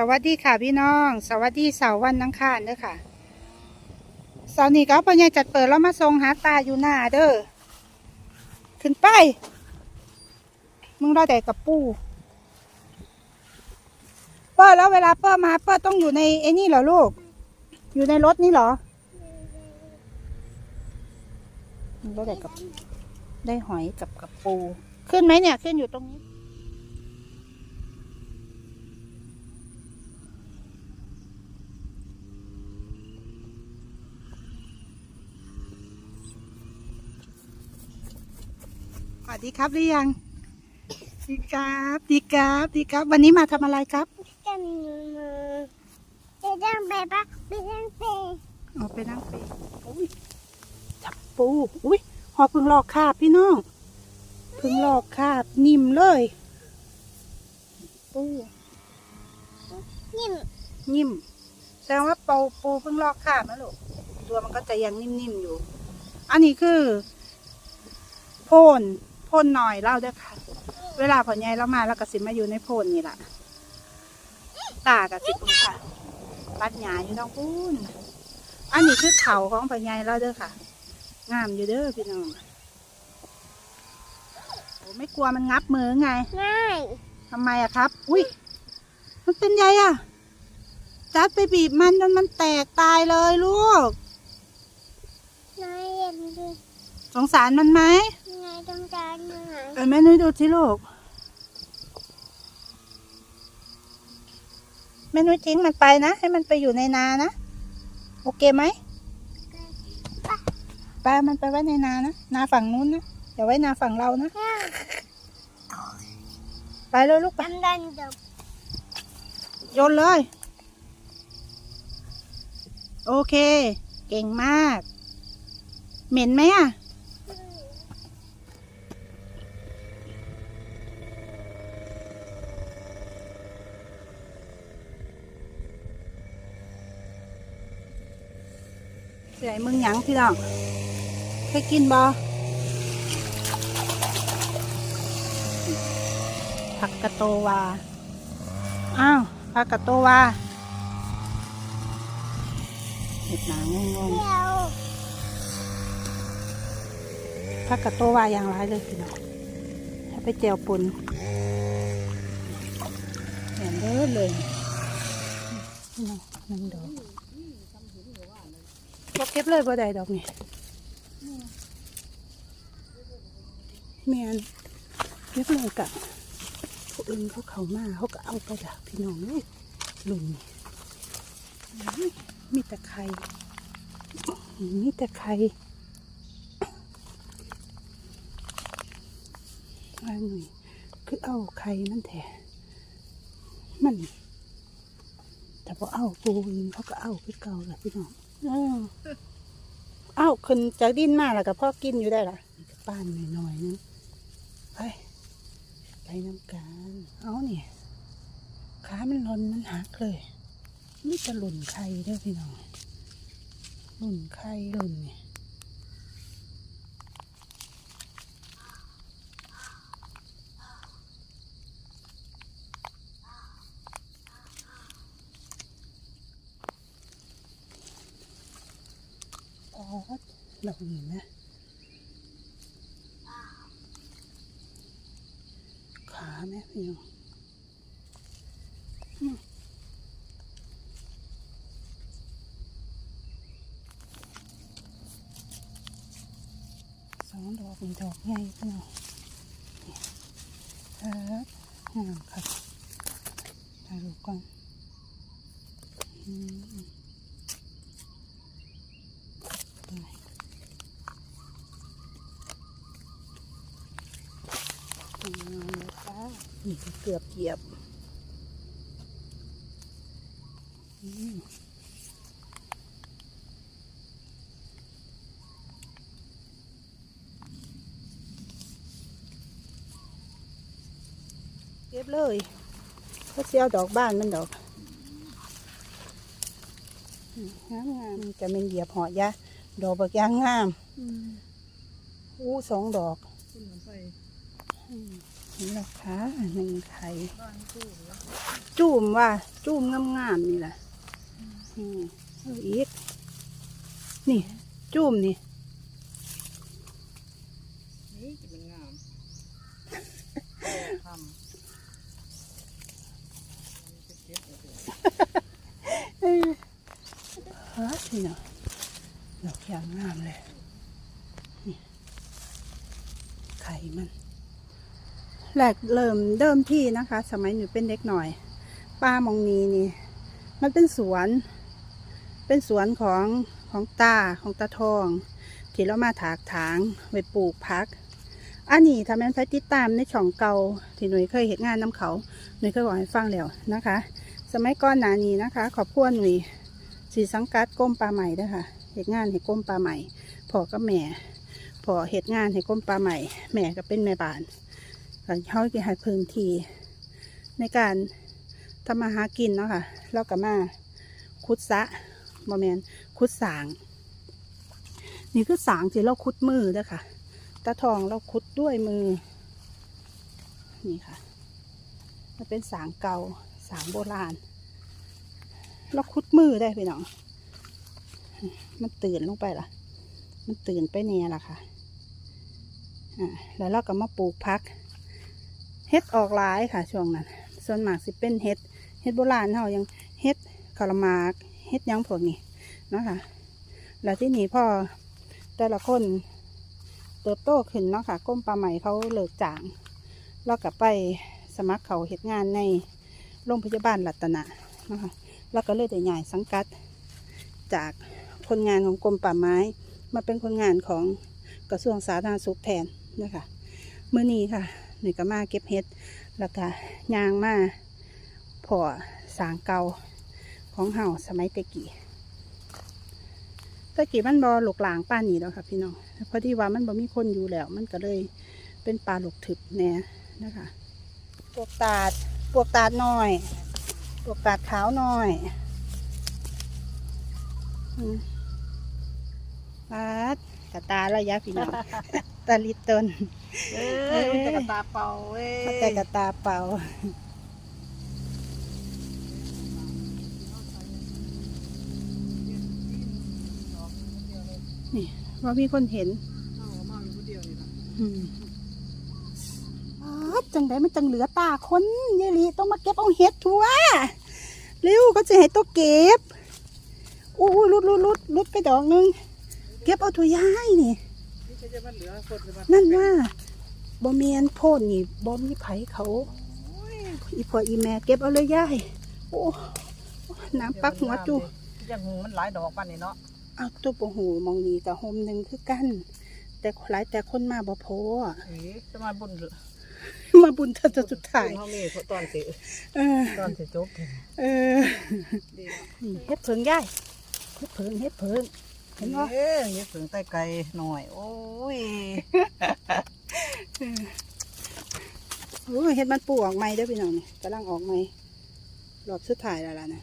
สวัสดีค่ะพี่น้อง สวัสดีเสาร์วันอังคารเด้อค่ะเสาร์นี้ก็พ่อใหญ่จัดเปิดแล้วมาส่งหาตาอยู่หน้าเด้อขึ้นไป มึงรอแต่กับปูเปิ้ลแล้วเวลาเปิ้ลมาเปิ้ลต้องอยู่ในไอ้นี่เหรอลูก อยู่ในรถนี่เหรอมึงรอแต่กับ ได้หอยกับกับปู ขึ้นไหมเนี่ย ขึ้นอยู่ตรงนี้ วัสดีครับหรือยังดีครับดีครับดีครับ วันนี้มาทำอะไรครับจะมีมือจะดังไปปะไปดังไปออกไปนั่งเปอุ้ยจับปูอุ้ยหอพึ่งลอกคาบพี่น้องพึ่งลอกคาบนิ่มเลยปูนิ่มนิ่มแสดงว่าปูปูเพิ่งลอกคาบนะลูกตัวมันก็จะยังนิ่มๆอยู่ อันนี้คือ โพน โพนหน่อยเล่าด้วยค่ะ เวลาพ่อใหญ่เรามาแล้วก็สิมาอยู่ในโพนนี่แหละตากับสิปุค่ะปัดหยาอยู่น้องปุ้นอันนี้คือเขาของพ่อใหญ่เราเด้อค่ะ งามอยู่เด้อพี่น้องโอ้ไม่กลัวมันงับมือไงง่ายทำไมอะครับ อุ้ยมันเป็นไงอะจัดไปบีบมันจนมันแตกตายเลยลูกง่ายเย็นดี สงสารมันไหมง่ายต้องการยังไงเออแม่นุ้ยดูสิลูก แม่นุ้ยทิ้งมันไปนะ ให้มันไปอยู่ในนานะ โอเคไหมไปเอามันไปไว้ในนานะ นาฝั่งนู้นนะอย่าไว้นาฝั่งเรานะง่ายไปเลยลูกไปดันดันเดี๋ยวโยนเลย โอเค เก่งมาก เหม็นไหมอะ มึงหยังพี่น้องเคยกินบอผักกะโตวา อ้าวผักกะโตวาเห็ดหนางงงเดี๋ยวๆผักกะโตวาอย่างไรเลยพี่น้องถ้ไปเจียวปุนเห็นเด้อเลยพี่น้องหนึ่งดอก บ่เก็บเลยบ่ได้ดอกนี่เมียนเก็บเลยกะผู้อื่นเขาเขามาเขาก็เอาไปดักพี่น้องเลยลุงนี่มีแต่ไข่มีแต่ไข่อันนี้คือเอาไข่นั่นแท้มันแต่พอเอาปูนเขาก็เอาคือเก่าแหละพี่น้อง เออเอาขึ้นจากดินมาแล้วก็พ่อกินอยู่ได้ล่ะป้านหน่อยๆนึงไปไปน้ำกันเอาเนี่ยขามันหล่นมันหักเลยไม่จะหล่นไข่เด้อพี่น้องหล่นไข่หล่นเนี่ย พอเราเห็นนะขาแม่พี่น้องอืมสองดอกมีดอกใหญ่พี่น้องนี่ครับงามครับถ่ายรูปก่อนอืมได้งามเลยจ้า นี่ก็เกือบเหยียบอืมเก็บเลยก็เสียวดอกบ้านมันดอกอืมงามงามๆจะเป็นเหยียบหอยะดอกบักยางงามอู้สองดอก อืมนี่นะคะหนึ่งไข่จุ่มว่าจุ่มงามๆนี่แหละอืมเอาอีกนี่ จุ่มนี่นี่จะเป็นงามทำเก็บเอาเถอะเออฮะนี่เนาะดอกยางงามเลย นี่ ไข่มัน แรกเริ่มเดิมที่นะคะ สมัยหนูเป็นเด็กหน่อย ป้ามองนีนี่ มันเป็นสวน เป็นสวนของของตาของตาทอง ที่เรามาถากถางไว้ปลูกพักอันนี้ทำให้ใช้ติดตามในช่องเก่าที่หนุ่ยเคยเห็นงานน้ำเขาหนุ่ยเคยบอกให้ฟังแล้วนะคะ สมัยก่อนหนานี้นะคะ ขอบคุณหนุ่ยสีสังกัดก้มปลาใหม่ด้วยค่ะเหตุงานให้ก้มปลาใหม่พ่อกับแม่พ่อเหตุงานให้ก้มปลาใหม่แม่ก็เป็นแม่บ้าน ก็เขาจะให้พื้นที่ในการทำมาหากินเนาะค่ะแล้วก็มาคุดสะบอแมนคุดสาง นี่คือสางที่เราคุดมือเด้อค่ะตาทองเราคุดด้วยมือ นี่ค่ะ มันเป็นสางเก่าสางโบราณ เราคุดมือได้พี่น้อง มันตื่นลงไปล่ะ มันตื่นไปเนี่ยล่ะค่ะ อ่า แล้วเราก็มาปลูกพัก เฮ็ดออกหลายค่ะช่วงนั้น ส่วนมากสิเป็นเฮ็ดเฮ็ดโบราณเฮายังเฮ็ดคาราหมากเฮ็ดยังพวกนี้นะคะแล้วที่นี่พ่อแต่ละคนเติบโตขึ้นเนาะค่ะก้มปลาใหม่เขาเลิกจางแล้วก็ไปสมัครเขาเหตุงานในโรงพยาบาลรัตนะนะคะแล้วก็เลยได้ย้ายสังกัด จากคนงานของกรมป่าไม้ มาเป็นคนงานของกระทรวงสาธารณสุขแทนนะคะเมื่อนี้ค่ะ นึ่ก็มาเก็บเห็ด แล้วก็ยางมาพอสางเก่าของเฮาสมัยตะกี้ตะกี้มันบอหลกหลางป้านนี้แล้วค่ะพี่น้องเพราะที่ว่ามันบ่มีคนอยู่แล้ว มันก็เลยเป็นป่าหลกทึบแน่นะคะปวกตาดปวกตาดน้อยปวกตาดขาวน้อยปาด กระตาระยะพี่น้อง ตาลิตนเอ้ยมันจะกระตาเป่าเว้ยมาแต่กระตาเปล่า นี่ว่ามีคนเห็นเอามาอยู่คนเดียวนี่ล่ะอืมอ๊าดจังไดมันจังเหลือตาคนยายลีต้องมาเก็บเอาเห็ดทัวเร็วก็จะให้ตัวเก็บอู้ยรุดรุดรุดรุดไปดอกหนึง เก็บเอาตัวยายนี่นี่จะจะมันเหลือคนจะมานั่นว่าบ่เมียนโพดนี่บ่มีไผเขาโอ้ยอีพ่ออีแม่เก็บเอาเลยยายโอ้น้ำปักหัวจูยังหูมันหลายดอกปันนี่เนาะเอาตัวปหูมองนี่กับโฮมหนึ่งคือกัน แต่หลายแต่คนมาบ่พอเอ้ยจะมาบุญมาบุญเธอจะสุดท้ายเขามีตอนสิเออตอนสิจบเออดีนี่เฮ็ดเพิงยายเฮ็ดเพิงเฮ็ดเพิง เห็นบ่เอ้ยเฮ็ดถึงใต้ไกลหน่อย โอ้ยโอ้ยเฮ็ดมันปูออกใหม่เด้อพี่น้องนี่กำลังออกใหม่รอบสุดท้ายแล้วล่ะนะ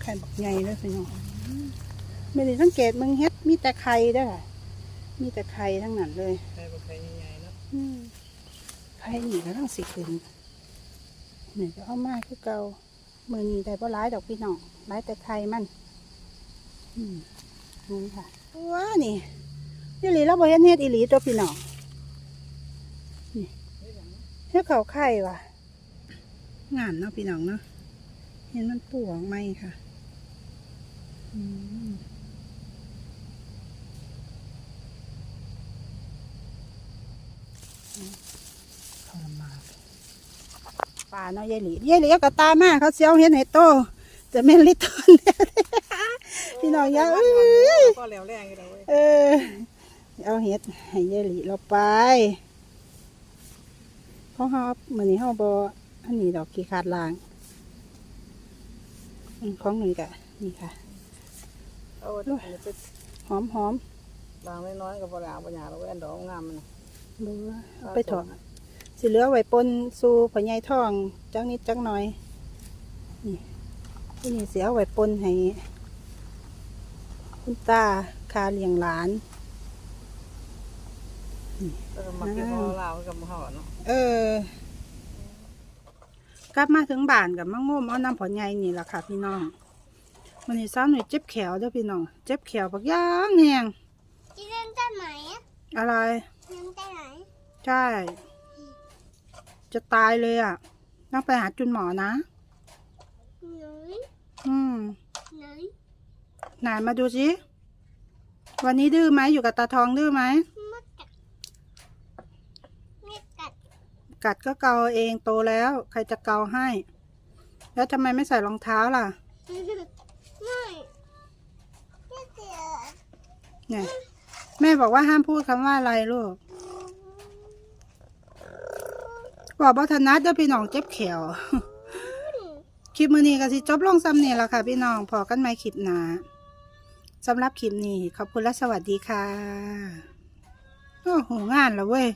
ไข่บักใหญ่เด้อพี่น้องไม่ได้สังเกตมึงเฮ็ดมีแต่ไข่เด้อค่ะมีแต่ไข่ทั้งนั้นเลยใครบ่ใครใหญ่ๆเนาะอืมไข่นี่ก็ต้องสิขึ้นนี่ก็เอามาคือเก่ามือนี้ได้บ่ร้ายดอกพี่น้องร้ายแต่ไข่มัน อืม ค่ะว้านี่อีหลีเราบ่เห็นเฮ็ดอีหลีตัวพี่น้องนี่เฮ็ดเขาไข่ว่ะงามเนาะพี่น้องเนาะเห็นมันปูออกไหมค่ะอืมทรมานป่าเนาะยายหลียายหลีกระตามาเขาเสียวเห็นให้โตจะแม่นลิตรเนี่ย พี่น้องยาเอ้ยก็แล้วแรงอยู่แล้วเว้ยเออเอาเห็ดให้ยายหลีเราไปเพราะเขามือนี้เขาบออันนี้ดอกขี้ขาดลางอืมของหนึ่งกะนี่ค่ะเอาอันนี้ไปหอมหอมลางน้อยๆก็บ่ล้างบ่หยาแล้วเว้ยอันดอกงามมันดูเอาไปถอดสิเหลือไว้ปนสู่พญายทองจังนิดจังหน่อยนี่ที่นี่เสียไว้ปนให้ คุณตาคาเลี้ยงหลานแล้วก็มาเก็บเอาลาวกับเฮาเนาะเออกลับมาถึงบ้านกับมะง่มเอาน้ำผลใหญ่นี่แหละค่ะ พี่น้องวันนี้สาวหน่อยเจ็บแขวเด้อพี่น้องเจ็บแขวบักย่างแหงจะเล่นได้ไหมอะอะไรเล่นได้ไหนใช่ จะตายเลยอะต้องไปหาจุนหมอนะหนุยอืมหนุย ไหนมาดูสิวันนี้ดื้อไหมอยู่กับตาทองดื้อไหมมดกัดไม่กัด กัดก็เกาเองโตแล้ว ใครจะเกาให้ แล้วทำไมไม่ใส่รองเท้าล่ะไม่ไม่เจอเนี่ยแม่บอกว่าห้ามพูดคำว่าอะไรลูกบอกบัฒนัดเด้อพี่น้องเจ็บแขวคลิปมือนี้ก็สิจบลงซ้ำนี่ละค่ะพี่น้องพอกันไหมคลิปหนา สำหรับคลิปนี้ ขอบคุณและสวัสดีค่ะโอ้โหงานแล้วเว้ย